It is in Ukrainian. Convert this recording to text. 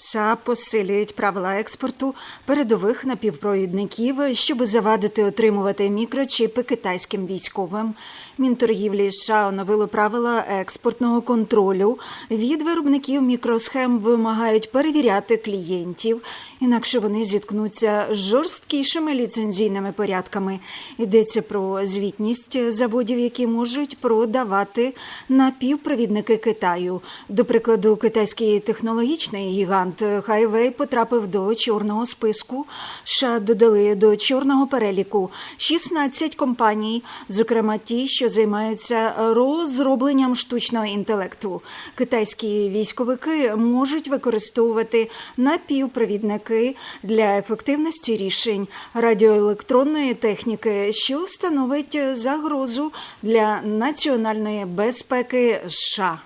США посилюють правила експорту передових напівпровідників, щоб завадити отримувати мікрочіпи китайським військовим. Мінторгівлі США оновило правила експортного контролю. Від виробників мікросхем вимагають перевіряти клієнтів, інакше вони зіткнуться з жорсткішими ліцензійними порядками. Йдеться про звітність заводів, які можуть продавати напівпровідники Китаю. До прикладу, китайський технологічний гігант Хайвей потрапив до чорного списку. США додали до чорного переліку 16 компаній, зокрема ті, що займаються розробленням штучного інтелекту. Китайські військовики можуть використовувати напівпровідники для ефективності рішень радіоелектронної техніки, що становить загрозу для національної безпеки США.